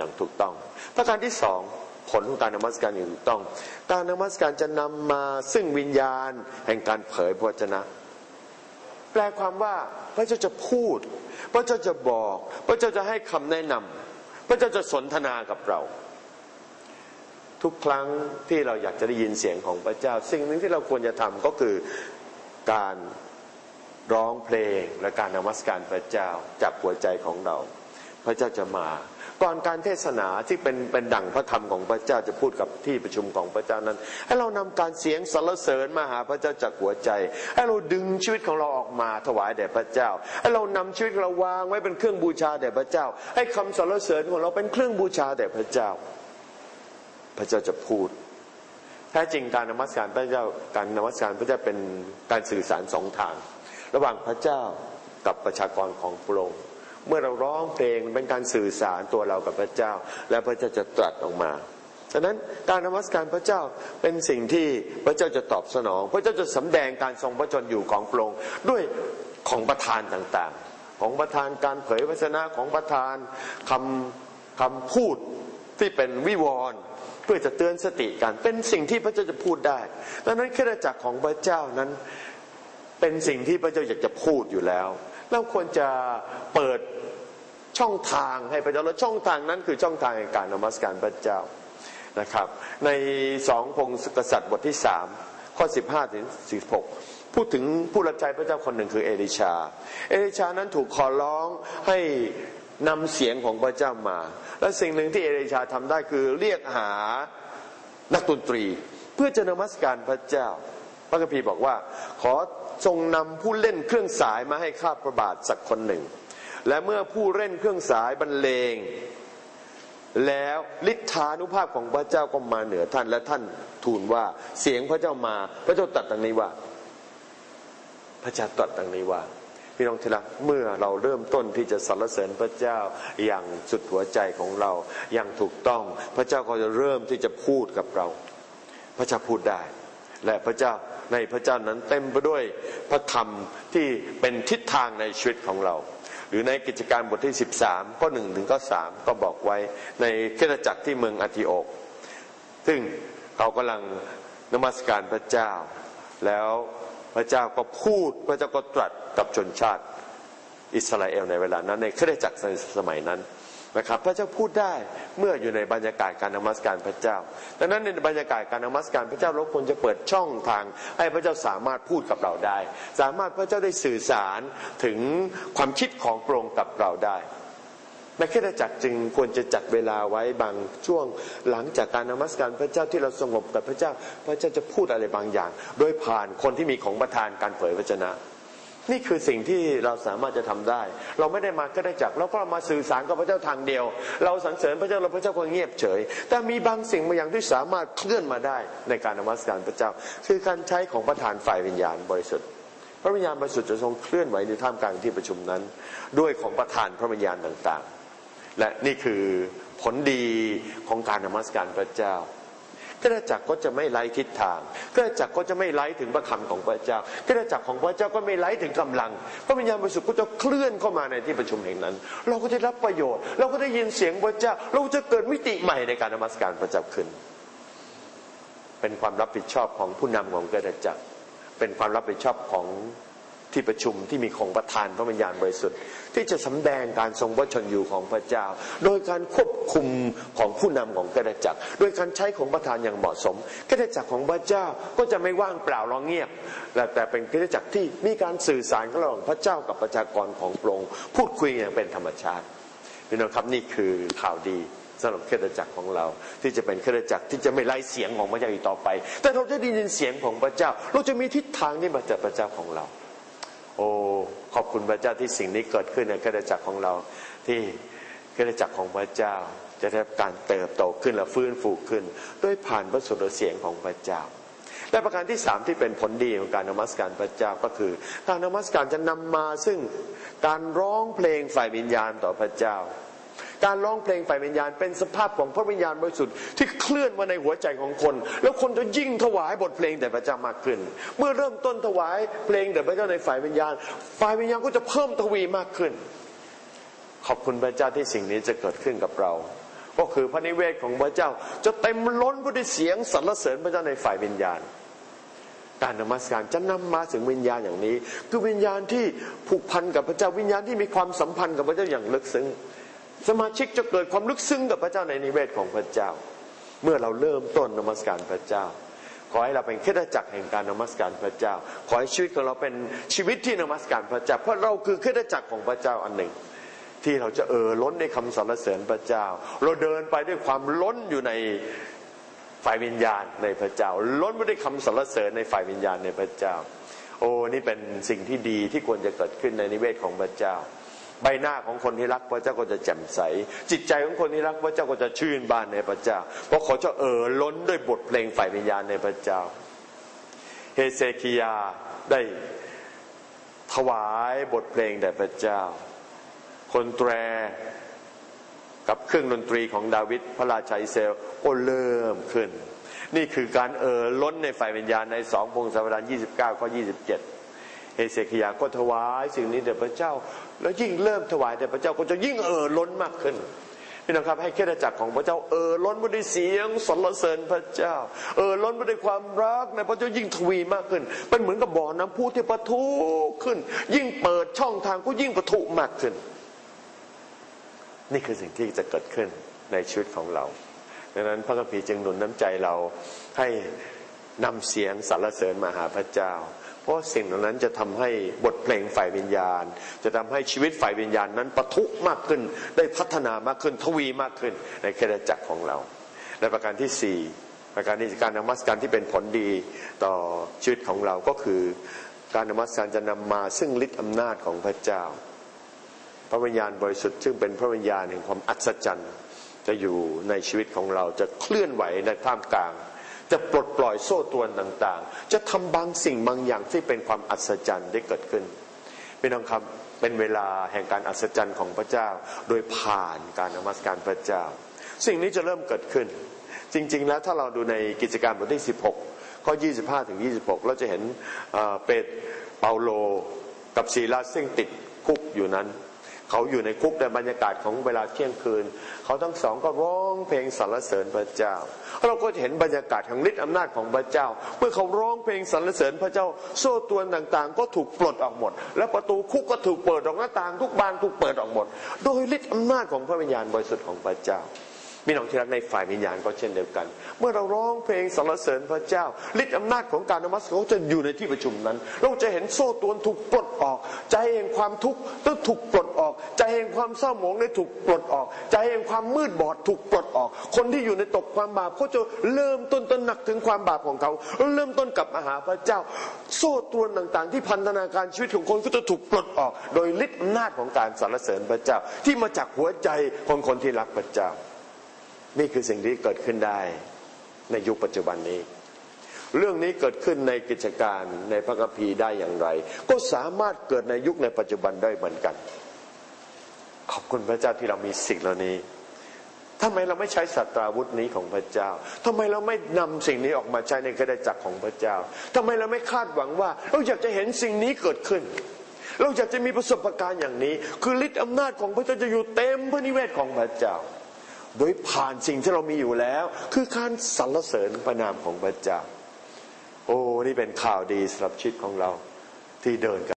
อย่างถูกต้องประการที่สองผลของการนมัสการอย่างถูกต้อง การนมัสการจะนำมาซึ่งวิญญาณแห่งการเผยพระวจนะ แปลความว่าพระเจ้าจะพูด พระเจ้าจะบอก พระเจ้าจะให้คำแนะนำพระเจ้าจะสนทนากับเรา ทุกครั้งที่เราอยากจะได้ยินเสียงของพระเจ้า สิ่งหนึ่งที่เราควรจะทำก็คือการร้องเพลงและการนมัสการพระเจ้าจากหัวใจของเรา พระเจ้าจะมา ก่อนการเทศนาที่เป็นเป็นดั่งพระคำของพระเจ้าจะพูดกับที่ประชุมของพระเจ้านั้น ให้เรานำการเสียงสรรเสริญมาหาพระเจ้าจากหัวใจ ให้เราดึงชีวิตของเราออกมาถวายแด่พระเจ้า ให้เรานำชีวิตเราวางไว้เป็นเครื่องบูชาแด่พระเจ้า ให้คำสรรเสริญของเราเป็นเครื่องบูชาแด่พระเจ้า พระเจ้าจะพูดแท้จริงการนมัสการพระเจ้าการนมัสการพระเจ้าเป็นการสื่อสารสองทาง ระหว่างพระเจ้ากับประชากรของพระองค์ เมื่อเราร้องเพลงเป็นการสื่อสารตัวเรากับพระเจ้า และพระเจ้าจะตรัสออกมาฉะนั้นการนมัสการพระเจ้าเป็นสิ่งที่พระเจ้าจะตอบสนอง พระเจ้าจะสำแดงการทรงพระชนอยู่ของพระองค์ด้วยของประทานต่างๆ ของประทานการเผยพระชนะของประทานคำคำพูดที่เป็นวิวรณ์เพื่อจะเตือนสติกัน เป็นสิ่งที่พระเจ้าจะพูดได้ดังนั้นขึ้นจากของพระเจ้านั้นเป็นสิ่งที่พระเจ้าอยากจะพูดอยู่แล้ว เราควรจะเปิดช่องทางให้พระเจ้าและช่องทางนั้นคือช่องทางในการนมัสการพระเจ้านะครับ ในสองพงศกษัตริย์บทที่สามข้อสิบห้าถึงสิบหกพูดถึงผู้รับใช้พระเจ้าคนหนึ่งคือเอลิชา เอลิชานั้นถูกขอร้องให้นำเสียงของพระเจ้ามา และสิ่งหนึ่งที่เอลิชาทำได้คือเรียกหานักดนตรี เพื่อจะนมัสการพระเจ้า พระคัมภีร์บอกว่า ขอทรงนำผู้เล่นเครื่องสายมาให้ข้าพระบาทสักคนหนึ่ง และเมื่อผู้เล่นเครื่องสายบรรเลง แล้วฤทธานุภาพของพระเจ้าก็มาเหนือท่านและท่านทูลว่าเสียงพระเจ้ามา พระเจ้าตัดดังนี้ว่า พระเจ้าตรัสดังนี้ว่าพี่น้องที่รักเมื่อเราเริ่มต้นที่จะสรรเสริญพระเจ้าอย่างสุดหัวใจของเราอย่างถูกต้อง พระเจ้าก็จะเริ่มที่จะพูดกับเรา พระเจ้าพูดได้ และพระเจ้า ในพระเจ้านั้นเต็มไปด้วยพระธรรมที่เป็นทิศทางในชีวิตของเรา หรือในกิจการบทที่ 13 ข้อหนึ่งถึงข้อสามก็บอกไว้ในเทศจักรที่เมืองอธิโอก ซึ่งเขากำลังนมัสการพระเจ้า แล้วพระเจ้าก็พูดพระเจ้าก็ตรัสกับชนชาติอิสราเอลในเวลานั้น ในเทศจักรในสมัยนั้น นะครับพระเจ้าพูดได้เมื่ออยู่ในบรรยากาศการนมัสการพระเจ้า ดังนั้นในบรรยากาศการนมัสการพระเจ้าเราควรจะเปิดช่องทาง ให้พระเจ้าสามารถพูดกับเราได้ สามารถพระเจ้าได้สื่อสารถึงความคิดของพระองค์กับเราได้ในแค่จักรจึงควรจะจัดเวลาไว้บางช่วงหลังจากการนมัสการพระเจ้าที่เราสงบกับพระเจ้า พระเจ้าจะพูดอะไรบางอย่าง โดยผ่านคนที่มีของประทานการเผยพระชนะ นี่คือสิ่งที่เราสามารถจะทำได้ เราไม่ได้มาก็ได้จักเราก็มาสื่อสารกับพระเจ้าทางเดียว เราสรรเสริญพระเจ้าเราพระเจ้าก็เงียบเฉย แต่มีบางสิ่งบางอย่างที่สามารถเคลื่อนมาได้ในการนมัสการพระเจ้า คือการใช้ของประธานฝ่ายวิญญาณบริสุทธิ์ พระวิญญาณบริสุทธิ์จะทรงเคลื่อนไหวในท่ามกลางที่ประชุมนั้น ด้วยของประธานพระวิญญาณต่างๆ และนี่คือผลดีของการนมัสการพระเจ้า ก็ได้จักก็จะไม่ไร้ทิศทางก็ได้จักก็จะไม่ไร้ถึงพระคำของพระเจ้าก็ได้จักของพระเจ้าก็ไม่ไร้ถึงกำลังพระวิญญาณบริสุทธิ์ก็จะเคลื่อนเข้ามาในที่ประชุมแห่งนั้น เราก็จะรับประโยชน์ เราก็ได้ยินเสียงพระเจ้า เราจะเกิดมิติใหม่ในการนมัสการพระเจ้าขึ้น เป็นความรับผิดชอบของผู้นำของกระจักร เป็นความรับผิดชอบของ ที่ประชุมที่มีของประธานพระวิญญาณบริสุทธิ์ ที่จะสำแดงการทรงพระชนอยู่ของพระเจ้า โดยการควบคุมของผู้นำของกระจักรโดยการใช้ของประธานอย่างเหมาะสมกระจักรของพระเจ้าก็จะไม่ว่างเปล่าร้องเงียบแต่เป็นกระจักรที่มีการสื่อสารระหว่างพระเจ้ากับประชากรของพระองค์พูดคุยอย่างเป็นธรรมชาติพี่น้องครับนี่คือข่าวดีสำหรับเครือจักรของเรา ที่จะเป็นเครือจักรที่จะไม่ไล่เสียงของพระเจ้าอีกต่อไป แต่เราจะได้ยินเสียงของพระเจ้า เราจะมีทิศทางที่มาจากพระเจ้าของเรา โอ้ขอบคุณพระเจ้าที่สิ่งนี้เกิดขึ้นในคริสจักรของเราที่คริสจักรของพระเจ้า จะได้การเติบโตขึ้นและฟื้นฟูขึ้น ด้วยผ่านพระสุรเสียงของพระเจ้าและประการที่สามที่เป็นผลดีของการนมัสการพระเจ้าก็คือ การนมัสการจะนำมาซึ่งการร้องเพลงฝ่ายวิญญาณต่อพระเจ้า การร้องเพลงฝ่ายวิญญาณ เป็นสภาพของพระวิญญาณบริสุทธิ์ที่เคลื่อนมาในหัวใจของคน แล้วคนจะยิ่งถวายบทเพลงแด่พระเจ้ามากขึ้น เมื่อเริ่มต้นถวายเพลงแด่พระเจ้าในฝ่ายวิญญาณ ฝ่ายวิญญาณก็จะเพิ่มทวีมากขึ้น ขอบคุณพระเจ้าที่สิ่งนี้จะเกิดขึ้นกับเรา ก็คือพระนิเวศของพระเจ้า จะเต็มล้นไปด้วยเสียงสรรเสริญพระเจ้าในฝ่ายวิญญาณการนมัสการจะนำมาถึงวิญญาณอย่างนี้ คือวิญญาณที่ผูกพันกับพระเจ้าวิญญาณที่มีความสัมพันธ์กับพระเจ้าอย่างลึกซึ้ง สมาชิกจะเกิดความลึกซึ้งกับพระเจ้าในนิเวศของพระเจ้า เมื่อเราเริ่มต้นนมัสการพระเจ้า ขอให้เราเป็นคริสตจักรแห่งการนมัสการพระเจ้า ขอให้ชีวิตของเราเป็นชีวิตที่นมัสการพระเจ้า เพราะเราคือคริสตจักรของพระเจ้าอันหนึ่ง ที่เราจะเออล้นในคำสรรเสริญพระเจ้า เราเดินไปด้วยความล้นอยู่ในฝ่ายวิญญาณในพระเจ้า ล้นไปด้วยคำสรรเสริญในฝ่ายวิญญาณในพระเจ้า โอ้นี่เป็นสิ่งที่ดีที่ควรจะเกิดขึ้นในนิเวศของพระเจ้า ใบหน้าของคนที่รักพระเจ้าก็จะแจ่มใส จิตใจของคนที่รักพระเจ้าก็จะชื่นบานในพระเจ้า เพราะเขาจะเอ่อล้นด้วยบทเพลงฝ่ายวิญญาณในพระเจ้า เฮเซคิยาได้ถวายบทเพลงแด่พระเจ้า คนแตรกับเครื่องดนตรีของดาวิดพระราชาอิสเอลก็เริ่มขึ้น นี่คือการเอ่อล้นในฝ่ายวิญญาณในสองพงศาวดารยี่สิบเก้าข้อยี่สิบ เจ็ดเฮเซคิยาก็ถวายสิ่งนี้แด่พระเจ้า แล้วยิ่งเริ่มถวายแด่พระเจ้าก็จะยิ่งเอ่อล้นมากขึ้นพี่น้องครับให้เคริสตจักรของพระเจ้าเอ่อล้นไปด้วยเสียงสรรเสริญพระเจ้า เอ่อล้นไปด้วยความรักในพระเจ้ายิ่งทวีมากขึ้นเป็นเหมือนกับบ่อน้ำพุที่ปะทุขึ้น ยิ่งเปิดช่องทางก็ยิ่งปะทุมากขึ้น นี่คือสิ่งที่จะเกิดขึ้นในชีวิตของเราดังนั้นพระคัมภีร์จึงหนุนน้ำใจเราให้นำเสียงสรรเสริญมาหาพระเจ้า ราะสิ่งเหล่านั้นจะทำให้บทเพลงฝ่ายวิญญาณ จะทำให้ชีวิตฝ่ายวิญญาณนั้นปะทุมากขึ้น ได้พัฒนามากขึ้นทวีมากขึ้นในคริสตจักรของเรา และประการที่สี่ประการที่การนมัสการที่เป็นผลดีต่อชีวิตของเราก็คือการนมัสการจะนำมาซึ่งฤทธิอำนาจของพระเจ้า พระวิญญาณบริสุทธิ์ซึ่งเป็นพระวิญญาณแห่งความอัศจรรย์จะอยู่ในชีวิตของเราจะเคลื่อนไหวในท่ามกลาง จะปลดปล่อยโซ่ตรวนต่างๆ จะทำบางสิ่งบางอย่างที่เป็นความอัศจรรย์ได้เกิดขึ้นพี่น้องครับเป็นเวลาแห่งการอัศจรรย์ของพระเจ้า โดยผ่านการนมัสการพระเจ้า สิ่งนี้จะเริ่มเกิดขึ้น จริง ๆ แล้วถ้าเราดูในกิจการบทที่ 16 ข้อ 25 ถึง 26 เราจะเห็นเปตเปาโล กับซีลาซึ่งติดคุกอยู่นั้น เขาอยู่ในคุกในบรรยากาศของเวลาเที่ยงคืน เขาทั้งสองก็ร้องเพลงสรรเสริญพระเจ้า เราก็จะเห็นบรรยากาศของฤทธิ์อำนาจของพระเจ้า เมื่อเขาร้องเพลงสรรเสริญพระเจ้า โซ่ตรวนต่างๆ ก็ถูกปลดออกหมด และประตูคุกก็ถูกเปิดออกหน้าต่าง ทุกบานถูกเปิดออกหมด โดยฤทธิ์อำนาจของพระวิญญาณบริสุทธิ์ของพระเจ้า มีน้องที่รักในฝ่ายวิญญาณก็เช่นเดียวกัน เมื่อเราร้องเพลงสรรเสริญพระเจ้าฤทธิอำนาจของการนมัสการจะอยู่ในที่ประชุมนั้น เราจะเห็นโซ่ตวนถูกปลดออก ใจแห่งความทุกข์ต้องถูกปลดออก ใจแห่งความเศร้าหมองได้ถูกปลดออก ใจแห่งความมืดบอดถูกปลดออก คนที่อยู่ในตกความบาปเขาจะเริ่มต้นต้นหนักถึงความบาปของเขาเริ่มต้นกลับมาหาพระเจ้า โซ่ตวนต่างๆ ที่พันธนาการชีวิตของคนก็จะถูกปลดออก โดยฤทธิอำนาจของการสรรเสริญพระเจ้าที่มาจากหัวใจของคนที่รักพระเจ้า นี่คือสิ่งที่เกิดขึ้นได้ในยุคปัจจุบันนี้ เรื่องนี้เกิดขึ้นในกิจการในพระคัมภีร์ได้อย่างไร ก็สามารถเกิดในยุคในปัจจุบันได้เหมือนกัน ขอบคุณพระเจ้าที่เรามีสิ่งเหล่านี้ทำไมเราไม่ใช้สัตราวุธนี้ของพระเจ้าทำไมเราไม่นำสิ่งนี้ออกมาใช้ในกระจักรของพระเจ้าทำไมเราไม่คาดหวังว่า เราอยากจะเห็นสิ่งนี้เกิดขึ้น เราอยากจะมีประสบการณ์อย่างนี้ คือฤทธิ์อำนาจของพระเจ้าจะอยู่เต็มพระนิเวศของพระเจ้า โดยผ่านสิ่งที่เรามีอยู่แล้ว คือการสรรเสริญพระนามของพระเจ้า โอ้ นี่เป็นข่าวดีสำหรับชีวิตของเราที่เดินกัน